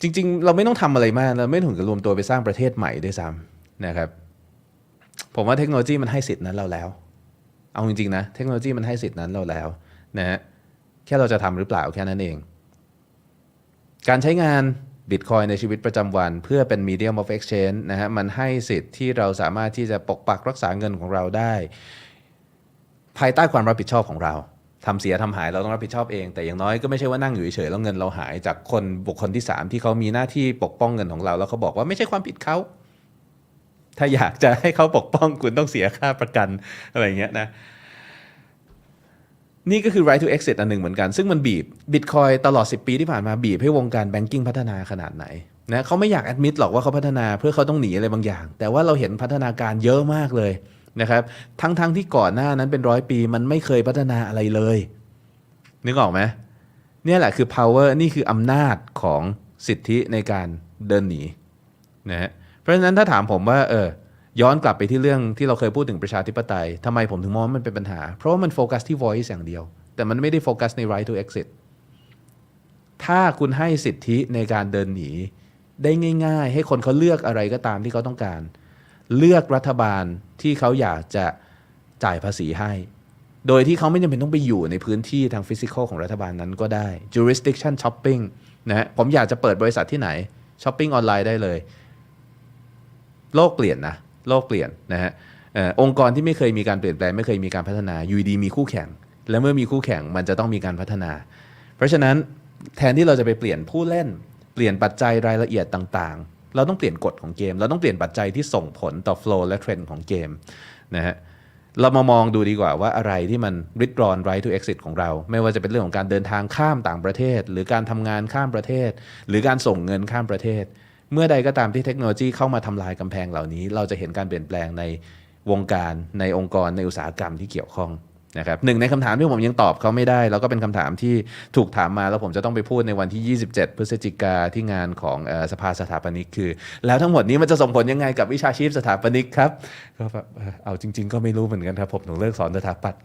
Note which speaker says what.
Speaker 1: จริง ๆ เราไม่ต้องทำอะไรมากเราไม่ถึงกับรวมตัวไปสร้างประเทศใหม่ด้วยซ้ำนะครับ ผมว่าเทคโนโลยีมันให้สิทธินั้นเราแล้ว เอาจริงๆนะเทคโนโลยีมันให้สิทธินั้นเราแล้วนะฮะแค่เราจะทำหรือเปล่าแค่นั้นเอง การใช้งาน Bitcoin ในชีวิตประจำวัน เพื่อเป็น medium of exchange นะฮะมันให้สิทธิ์ที่เราสามารถที่จะปกปักรักษาเงินของเราได้ ภายใต้ความรับผิดชอบของเรา ทำเสียทำหายเราต้องรับผิดชอบเอง แต่อย่างน้อยก็ไม่ใช่ว่านั่งอยู่เฉยๆแล้วเงินเราหายจากคนบุคคลที่ 3 ที่เขามีหน้าที่ปกป้องเงินของเรา แล้วเขาบอกว่าไม่ใช่ความผิดเขาถ้าอยากจะให้เขาปกป้องคุณต้องเสียค่าประกันอะไรเงี้ยนะนี่ก็คือ right to exit อันหนึ่งเหมือนกัน ซึ่งมันบีบ Bitcoin ตลอด 10 ปีที่ผ่านมาบีบให้วงการแบงกิ้งพัฒนาขนาดไหนนะเขาไม่อยาก admit หรอกว่าเขาพัฒนาเพื่อเขาต้องหนีอะไรบางอย่าง แต่ว่าเราเห็นพัฒนาการเยอะมากเลย นะครับ ทั้งๆทที่ก่อนหน้านั้นเป็นร้อยปีมันไม่เคยพัฒนาอะไรเลย นึกออกไหมเนี่ยแหละคือ power นี่คืออำนาจของสิทธิในการเดินหนีนะฮะเพราะฉะนั้นถ้าถามผมว่าเออย้อนกลับไปที่เรื่องที่เราเคยพูดถึงประชาธิปไตยทำไมผมถึงมองว่ามันเป็นปัญหา เพราะว่ามันโฟกัสที่ voice อย่างเดียว แต่มันไม่ได้โฟกัสใน right to exit ถ้าคุณให้สิทธิในการเดินหนี ได้ง่าย ๆ ให้คนเขาเลือกอะไรก็ตามที่เขาต้องการ เลือกรัฐบาลที่เขาอยากจะจ่ายภาษีให้ โดยที่เขาไม่จำเป็นต้องไปอยู่ในพื้นที่ทางฟิสิกอลของรัฐบาลนั้นก็ได้ jurisdiction shopping นะฮะผมอยากจะเปิดบริษัทที่ไหนช้อปปิ้งออนไลน์ได้เลย โลกเปลี่ยนนะ โลกเปลี่ยนนะฮะอองค์กรที่ไม่เคยมีการเปลี่ยนแปลงไม่เคยมีการพัฒนาอยูดีมีคู่แข่ง และเมื่อมีคู่แข่งมันจะต้องมีการพัฒนา เพราะฉะนั้นแทนที่เราจะไปเปลี่ยนผู้เล่น เปลี่ยนปัจจัยรายละเอียดต่างๆ เราต้องเปลี่ยนกฎของเกม เราต้องเปลี่ยนปัจจัยที่ส่งผลต่อ flow และเทรนด์ของเกมนะฮะเรามามองดูดีกว่าว่าอะไรที่มันริดรอน right to exit ของเรา ไม่ว่าจะเป็นเรื่องของการเดินทางข้ามต่างประเทศ หรือการทำงานข้ามประเทศ หรือการส่งเงินข้ามประเทศ เมื่อใดก็ตามที่เทคโนโลยีเข้ามาทำลายกำแพงเหล่านี้ เราจะเห็นการเปลี่ยนแปลงในวงการในองค์กรในอุตสาหกรรมที่เกี่ยวข้อง นะครับหนึ่งในคำถามที่ผมยังตอบเขาไม่ได้ แล้วก็เป็นคำถามที่ถูกถามมาแล้วผมจะต้องไปพูดในวันที่ 27 พฤศจิกาที่งานของออสภาสถาปนิกคือ แล้วทั้งหมดนี้มันจะส่งผลยังไงกับวิชาชีพสถาปนิกครับก็แบบเอาจริง ๆ ก็ไม่รู้เหมือนกันครับผมถึงเลิกสอนสถาปัตย์